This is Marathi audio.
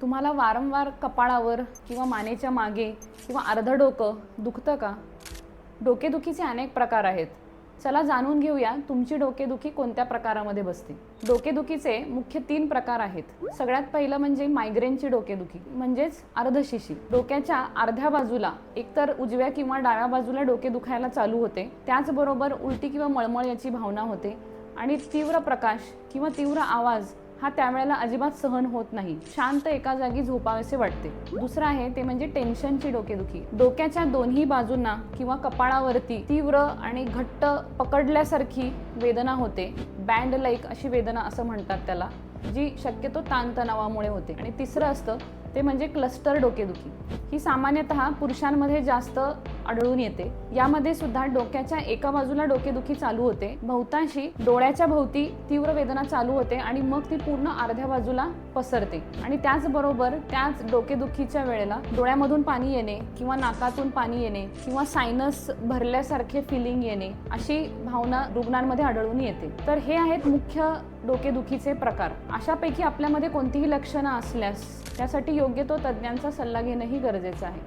तुम्हाला वारंवार कपाळावर किंवा मानेच्या मागे किंवा अर्धं डोकं दुखतं का? डोकेदुखीचे अनेक प्रकार आहेत. चला जाणून घेऊया तुमची डोकेदुखी कोणत्या प्रकारामध्ये बसते. डोकेदुखीचे मुख्य तीन प्रकार आहेत. सगळ्यात पहिलं म्हणजे मायग्रेनची डोकेदुखी म्हणजेच अर्धशिशी डोक्याच्या अर्ध्या बाजूला एकतर उजव्या किंवा डाव्या बाजूला डोके दुखायला चालू होते. त्याचबरोबर उलटी किंवा मळमळ याची भावना होते. आणि तीव्र प्रकाश किंवा तीव्र आवाज हा त्यावेळेला अजिबात सहन होत नाही. शांत एका जागी झोपावेसे वाटते. दुसरं आहे ते म्हणजे टेन्शनची डोकेदुखी डोक्याच्या दोन्ही बाजूंना किंवा कपाळावरती तीव्र आणि घट्ट पकडल्यासारखी वेदना होते. बँड लाईक अशी वेदना असं म्हणतात त्याला जी शक्यतो ताणतणावामुळे होते. आणि तिसरं असतं ते म्हणजे क्लस्टर डोकेदुखी ही सामान्यतः पुरुषांमध्ये जास्त आढळून येते. यामध्ये सुद्धा डोक्याच्या एका बाजूला डोकेदुखी चालू होते. बहुतांशी डोळ्याच्या भोवती तीव्र वेदना चालू होते आणि मग ती पूर्ण अर्ध्या बाजूला पसरते. आणि त्याचबरोबर त्याच डोकेदुखीच्या वेळेला डोळ्यामधून पाणी येणे किंवा नाकातून पाणी येणे किंवा सायनस भरल्यासारखे फिलिंग येणे अशी भावना रुग्णांमध्ये आढळून येते. तर हे आहेत मुख्य डोकेदुखीचे प्रकार. अशापैकी आपल्यामध्ये कोणतीही लक्षणं असल्यास त्यासाठी योग्य तो तज्ज्ञांचा सल्ला घेणंही गरजेचं आहे.